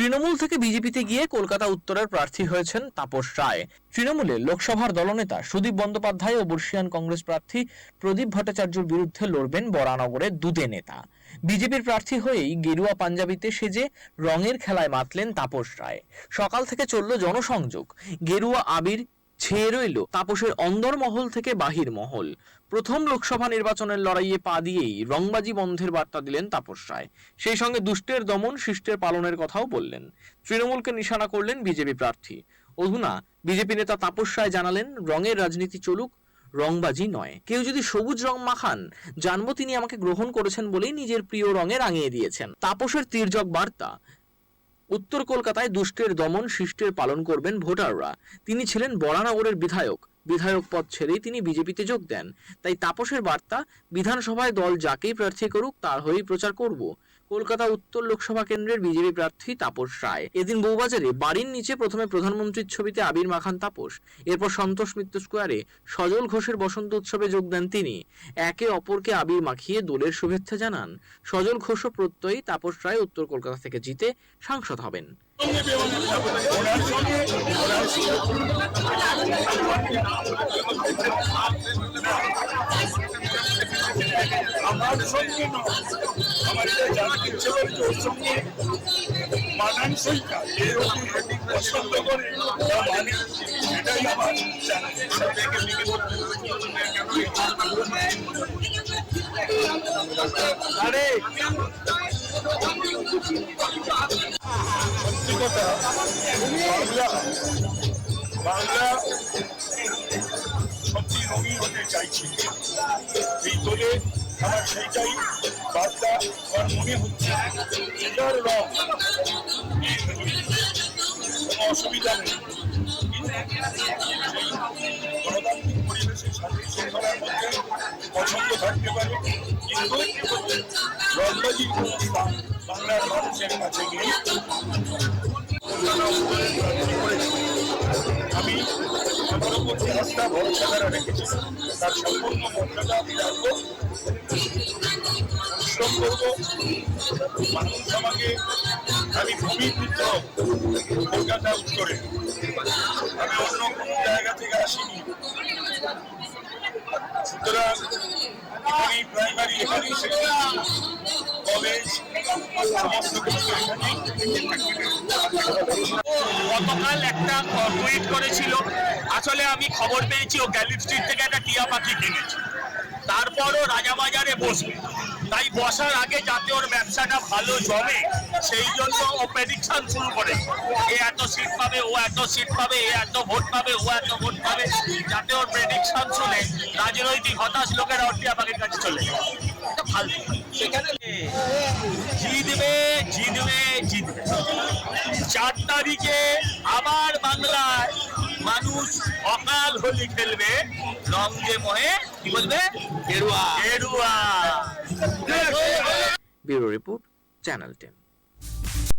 তৃণমূল থেকে বিজেপিতে গিয়ে কলকাতা উত্তরের প্রার্থী হয়েছেন তাপস রায়। তৃণমূলে লোকসভার দলনেতা সুদীপ বন্দ্যোপাধ্যায় ও বর্ষিয়ান কংগ্রেস প্রার্থী প্রদীপ ভট্টাচার্যর বিরুদ্ধে লড়বেন বরানগরের দুদে নেতা। বিজেপির প্রার্থী হয়েই গেরুয়া পাঞ্জাবিতে সেজে রঙের খেলায় মাতলেন তাপস রায়। সকাল থেকে চলল জনসংযোগ। গেরুয়া আবির ছেয়ে রইল তাপসের অন্দরমহল থেকে বাহির মহল। প্রথম লোকসভা নির্বাচনের লড়াইয়ে পা দিয়েই রংবাজি বন্ধের বার্তা দিলেন তাপস রায়। সেই সঙ্গে দুষ্টের দমন, শিষ্টের পালনের কথাও বললেন। তৃণমূলকে নিশানা করলেন বিজেপি প্রার্থী। অধুনা, বিজেপি নেতা তাপস রায় জানালেন, রঙের রাজনীতি চলুক, রংবাজি নয়। কেউ যদি সবুজ রং মাখান, জানব তিনি আমাকে গ্রহণ করেছেন বলেই নিজের প্রিয় রঙে রাঙিয়ে দিয়েছেন। তাপসের তীর্যক বার্তা উত্তর কলকাতায় দুষ্টের দমন, শিষ্টের পালন করবেন ভোটাররা। তিনি ছিলেন বরানগরের বিধায়ক। বিধায়ক পদ ছেড়েই তিনি বিজেপিতে যোগ দেন। তাই তাপসের বার্তা, বিধানসভায় দল যাকেই প্রার্থী করুক, তার হয়েই প্রচার করব। কলকাতা উত্তর লোকসভা কেন্দ্রের বিজেপি প্রার্থী তাপস রায়। এদিন বউবাজারে বাড়ির নিচে প্রথমে প্রধানমন্ত্রীর ছবিতে আবির মাখান তাপস। এরপর সন্তোষ মিত্র স্কোয়ারে সজল ঘোষের বসন্ত উৎসবে যোগ দেন তিনি। একে অপরকে আবির মাখিয়ে দোলের শুভেচ্ছা জানান। সজল ঘোষ প্রত্যয়ী তাপস রায় উত্তর কলকাতা থেকে জিতে সাংসদ হবেন। আমার সঙ্গে নয়। আমার ইচ্ছে করছে ওর সঙ্গে মানানসই না এর ওকে পছন্দ করে মানে এটাই আমার আরে! সত্যি কথা বাংলা বাংলা সত্যি রঙিন হতে চাইছি। আমার সেইটাই বার্তা আমার মনে হচ্ছে। এটার রং। কোনো অসুবিধা নেই। গণতান্ত্রিক পরিবেশে শান্তি শৃঙ্খলার মধ্যে পছন্দ থাকতে পারে। কিন্তু রংবাজি বাংলার মানুষের কাছে গিয়ে আমি তারা সম্পূর্ণ আমি মানুষ আমাকে আমি ভূমিপুত্র কলকাতা উত্তরে আমি অন্য কোনো জায়গা থেকে আসিনি সুতরাং প্রাইমারি এখানেই কলেজ গতকাল একটা টুইট করেছিল আসলে আমি খবর পেয়েছি, ও গ্যালিপ স্ট্রিট থেকে একটা টিয়া পাখি কিনেছে। তারপরও রাজাবাজারে বসবে। তাই বসার আগে যাতে ওর ব্যবসাটা ভালো জমে, সেই জন্য ও প্রেডিকশন শুরু করে এ এত সিট পাবে, ও এত সিট পাবে, এ এত ভোট পাবে, ও এত ভোট পাবে, যাতে ওর প্রেডিকশন শুনে রাজনৈতিক হতাশ লোকেরা ওর টিয়া পাখির কাছে চলে যায়। জিতবে জিতবে জিতবে। চার তারিখে আবার বাংলায় মানুষ অকাল হোলি খেলবে রঙে মহে কি বলবে? গেরুয়া। গেরুয়া। Bureau report channel ten.